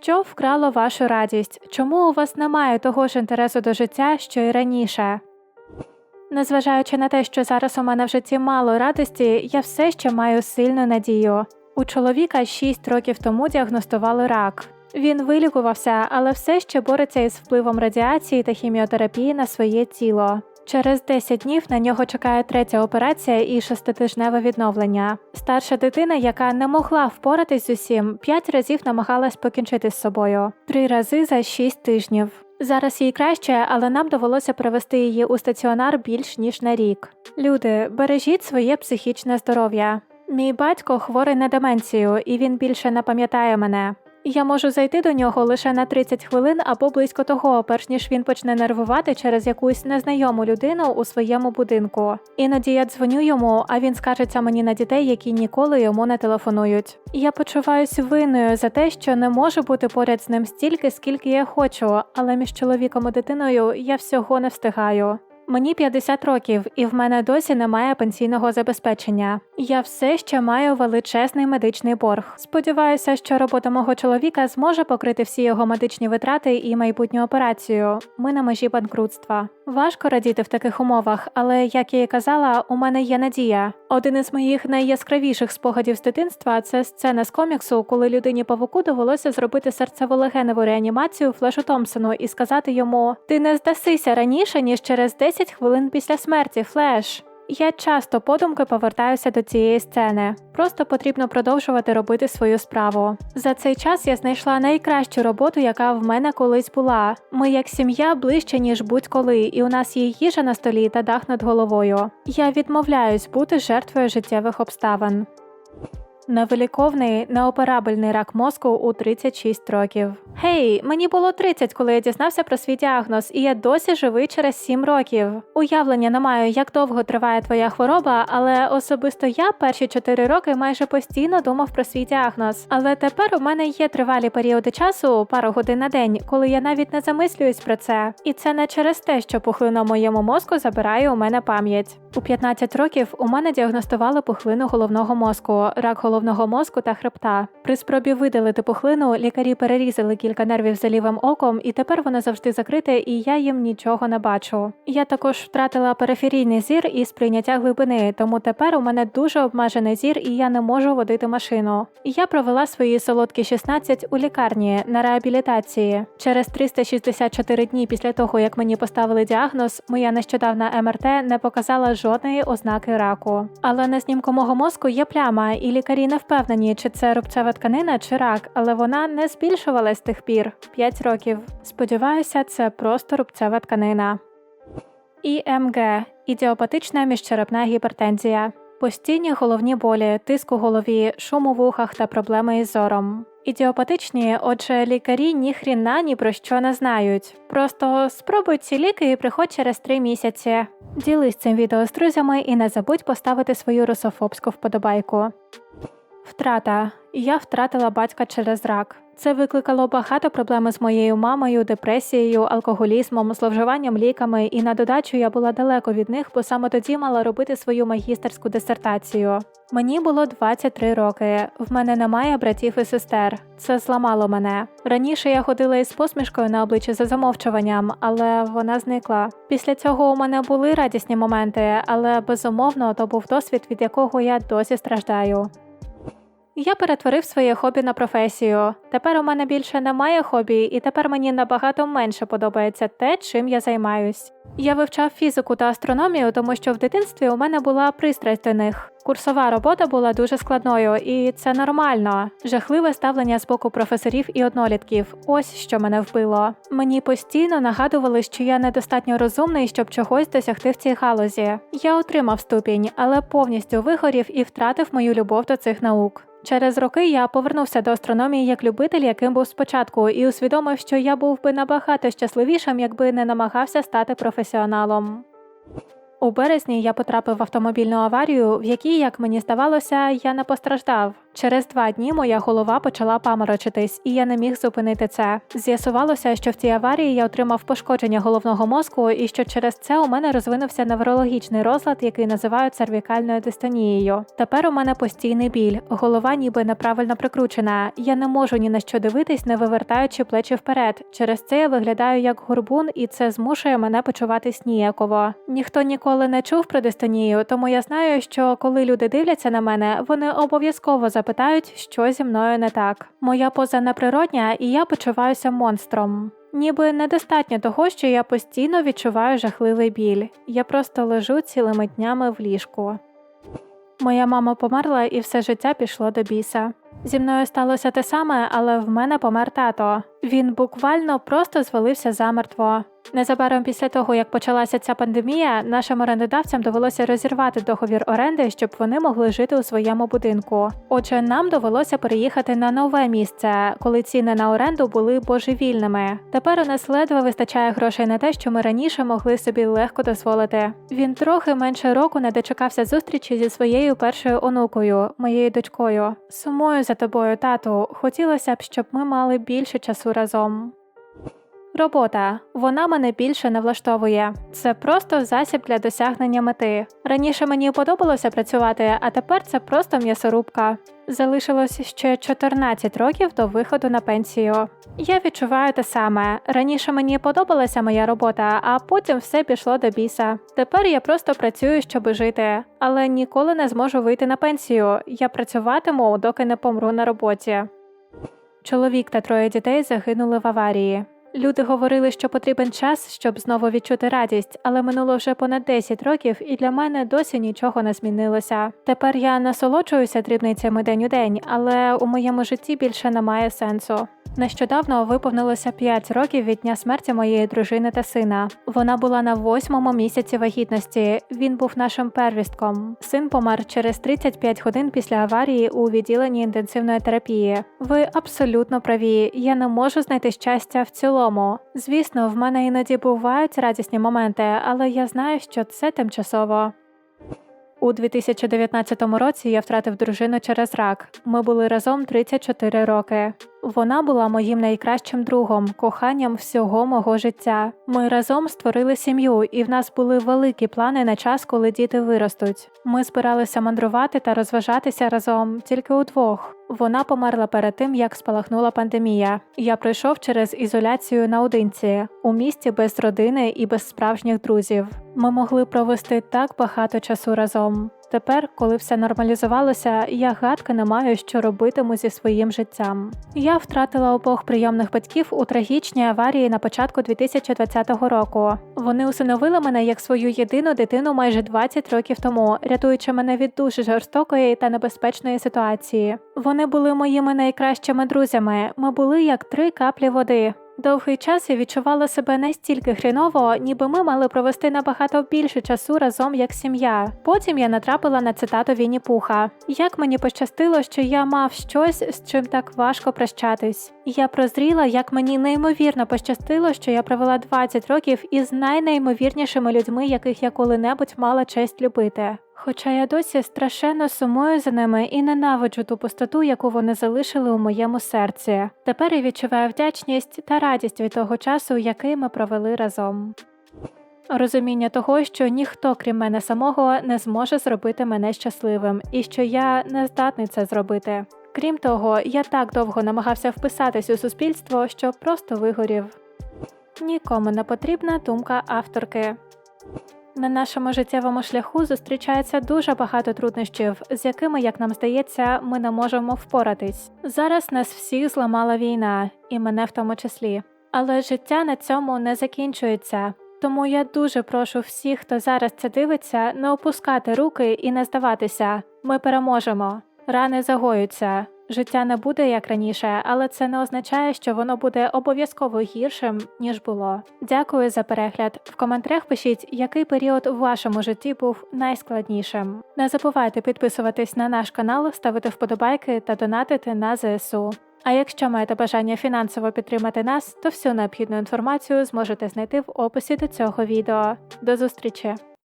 Що вкрало вашу радість? Чому у вас немає того ж інтересу до життя, що й раніше? Незважаючи на те, що зараз у мене в житті мало радості, я все ще маю сильну надію. У чоловіка 6 років тому діагностували рак. Він вилікувався, але все ще бореться із впливом радіації та хіміотерапії на своє тіло. Через 10 днів на нього чекає третя операція і шеститижневе відновлення. Старша дитина, яка не могла впоратись з усім, 5 разів намагалась покінчити з собою, три рази за 6 тижнів. Зараз їй краще, але нам довелося привести її у стаціонар більш ніж на рік. Люди, бережіть своє психічне здоров'я. Мій батько хворий на деменцію, і він більше не пам'ятає мене. Я можу зайти до нього лише на 30 хвилин або близько того, перш ніж він почне нервувати через якусь незнайому людину у своєму будинку. Іноді я дзвоню йому, а він скаржиться мені на дітей, які ніколи йому не телефонують. Я почуваюся винною за те, що не можу бути поряд з ним стільки, скільки я хочу, але між чоловіком і дитиною я всього не встигаю. Мені 50 років, і в мене досі немає пенсійного забезпечення. Я все ще маю величезний медичний борг. Сподіваюся, що робота мого чоловіка зможе покрити всі його медичні витрати і майбутню операцію. Ми на межі банкрутства. Важко радіти в таких умовах, але як я і казала, у мене є надія. Один із моїх найяскравіших спогадів з дитинства це сцена з коміксу, коли людині павуку довелося зробити серцево-легеневу реанімацію Флешу Томпсону і сказати йому: Ти не здасися раніше ніж через 10 хвилин після смерті, Флеш. Я часто подумки повертаюся до цієї сцени. Просто потрібно продовжувати робити свою справу. За цей час я знайшла найкращу роботу, яка в мене колись була. Ми як сім'я ближче, ніж будь-коли, і у нас є їжа на столі та дах над головою. Я відмовляюсь бути жертвою життєвих обставин. Невиліковний неоперабельний рак мозку у 36 років. Гей, мені було 30, коли я дізнався про свій діагноз, і я досі живий через 7 років. Уявлення не маю, як довго триває твоя хвороба, але особисто я перші 4 роки майже постійно думав про свій діагноз. Але тепер у мене є тривалі періоди часу, пару годин на день, коли я навіть не замислююсь про це. І це не через те, що пухлина моєму мозку забирає у мене пам'ять. У 15 років у мене діагностували пухлину головного мозку, рак головного мозку та хребта. При спробі видалити пухлину лікарі перерізали кілька нервів за лівим оком, і тепер воно завжди закрите, і я їм нічого не бачу. Я також втратила периферійний зір і сприйняття глибини, тому тепер у мене дуже обмежений зір, і я не можу водити машину. Я провела свої солодкі 16 у лікарні на реабілітації. Через 364 дні після того, як мені поставили діагноз, моя нещодавна МРТ не показала жодної ознаки раку. Але на знімку мого мозку є пляма, і лікарі не впевнені, чи це рубцева тканина чи рак, але вона не збільшувалась тих пір 5 років. Сподіваюся, це просто рубцева тканина. ІМГ ідіопатична міжчерепна гіпертензія. Постійні головні болі, тиск у голові, шум у вухах та проблеми із зором. Ідіопатичні, отже, лікарі ні хріна ні про що не знають. Просто спробуй ці ліки і приходь через три місяці. Ділись цим відео з друзями і не забудь поставити свою русофобську вподобайку. Втрата. Я втратила батька через рак. Це викликало багато проблем з моєю мамою, депресією, алкоголізмом, зловживанням ліками, і на додачу я була далеко від них, бо саме тоді мала робити свою магістерську дисертацію. Мені було 23 роки. В мене немає братів і сестер. Це зламало мене. Раніше я ходила із посмішкою на обличчі за замовчуванням, але вона зникла. Після цього у мене були радісні моменти, але безумовно то був досвід, від якого я досі страждаю. Я перетворив своє хобі на професію. Тепер у мене більше немає хобі, і тепер мені набагато менше подобається те, чим я займаюсь. Я вивчав фізику та астрономію, тому що в дитинстві у мене була пристрасть до них. Курсова робота була дуже складною, і це нормально. Жахливе ставлення з боку професорів і однолітків. Ось що мене вбило. Мені постійно нагадували, що я недостатньо розумний, щоб чогось досягти в цій галузі. Я отримав ступінь, але повністю вигорів і втратив мою любов до цих наук. Через роки я повернувся до астрономії як любитель, яким був спочатку, і усвідомив, що я був би набагато щасливішим, якби не намагався стати професіоналом. У березні я потрапив в автомобільну аварію, в якій, як мені здавалося, я не постраждав. Через два дні моя голова почала паморочитись, і я не міг зупинити це. З'ясувалося, що в цій аварії я отримав пошкодження головного мозку, і що через це у мене розвинувся неврологічний розлад, який називають цервікальною дистонією. Тепер у мене постійний біль, голова ніби неправильно прикручена. Я не можу ні на що дивитись, не вивертаючи плечі вперед. Через це я виглядаю як горбун, і це змушує мене почуватись ніяково. Ніхто ніколи не чув про дистонію, тому я знаю, що коли люди дивляться на мене, вони обов'язково запитають, що зі мною не так. Моя поза неприродня, і я почуваюся монстром. Ніби недостатньо того, що я постійно відчуваю жахливий біль. Я просто лежу цілими днями в ліжку. Моя мама померла і все життя пішло до біса. Зі мною сталося те саме, але в мене помер тато. Він буквально просто звалився замертво. Незабаром після того, як почалася ця пандемія, нашим орендодавцям довелося розірвати договір оренди, щоб вони могли жити у своєму будинку. Отже, нам довелося переїхати на нове місце, коли ціни на оренду були божевільними. Тепер у нас ледве вистачає грошей на те, що ми раніше могли собі легко дозволити. Він трохи менше року не дочекався зустрічі зі своєю першою онукою, моєю дочкою. Сумую за тобою, тату. Хотілося б, щоб ми мали більше часу разом. Робота вона мене більше не влаштовує. Це просто засіб для досягнення мети. Раніше мені подобалося працювати, а тепер це просто м'ясорубка. Залишилось ще 14 років до виходу на пенсію. Я відчуваю те саме. Раніше мені подобалася моя робота, а потім все пішло до біса. Тепер я просто працюю, щоб жити, але ніколи не зможу вийти на пенсію. Я працюватиму, доки не помру на роботі. Чоловік та троє дітей загинули в аварії. Люди говорили, що потрібен час, щоб знову відчути радість, але минуло вже понад 10 років, і для мене досі нічого не змінилося. Тепер я насолоджуюся дрібницями день у день, але у моєму житті більше немає сенсу. Нещодавно виповнилося 5 років від дня смерті моєї дружини та сина. Вона була на восьмому місяці вагітності. Він був нашим первістком. Син помер через 35 годин після аварії у відділенні інтенсивної терапії. Ви абсолютно праві. Я не можу знайти щастя в цілому. Звісно, в мене іноді бувають радісні моменти, але я знаю, що це тимчасово. У 2019 році я втратив дружину через рак. Ми були разом 34 роки. Вона була моїм найкращим другом, коханням всього мого життя. Ми разом створили сім'ю, і в нас були великі плани на час, коли діти виростуть. Ми збиралися мандрувати та розважатися разом тільки удвох. Вона померла перед тим, як спалахнула пандемія. Я пройшов через ізоляцію наодинці у місті без родини і без справжніх друзів. Ми могли провести так багато часу разом. Тепер, коли все нормалізувалося, я гадки не маю, що робитиму зі своїм життям. Я втратила обох прийомних батьків у трагічній аварії на початку 2020 року. Вони усиновили мене як свою єдину дитину майже 20 років тому, рятуючи мене від дуже жорстокої та небезпечної ситуації. Вони були моїми найкращими друзями. Ми були як три каплі води. Довгий час я відчувала себе настільки хріново, ніби ми мали провести набагато більше часу разом як сім'я. Потім я натрапила на цитату Вінні Пуха. Як мені пощастило, що я мав щось, з чим так важко прощатись. Я прозріла, як мені неймовірно пощастило, що я провела 20 років із найнеймовірнішими людьми, яких я коли-небудь мала честь любити. Хоча я досі страшенно сумую за ними і ненавиджу ту пустоту, яку вони залишили у моєму серці. Тепер я відчуваю вдячність та радість від того часу, який ми провели разом. Розуміння того, що ніхто, крім мене самого, не зможе зробити мене щасливим, і що я не здатний це зробити. Крім того, я так довго намагався вписатись у суспільство, що просто вигорів. Нікому не потрібна думка авторки. На нашому життєвому шляху зустрічається дуже багато труднощів, з якими, як нам здається, ми не можемо впоратись. Зараз нас всіх зламала війна, і мене в тому числі. Але життя на цьому не закінчується. Тому я дуже прошу всіх, хто зараз це дивиться, не опускати руки і не здаватися. Ми переможемо. Рани загоються. Життя не буде як раніше, але це не означає, що воно буде обов'язково гіршим, ніж було. Дякую за перегляд. В коментарях пишіть, який період у вашому житті був найскладнішим. Не забувайте підписуватись на наш канал, ставити вподобайки та донатити на ЗСУ. А якщо маєте бажання фінансово підтримати нас, то всю необхідну інформацію зможете знайти в описі до цього відео. До зустрічі!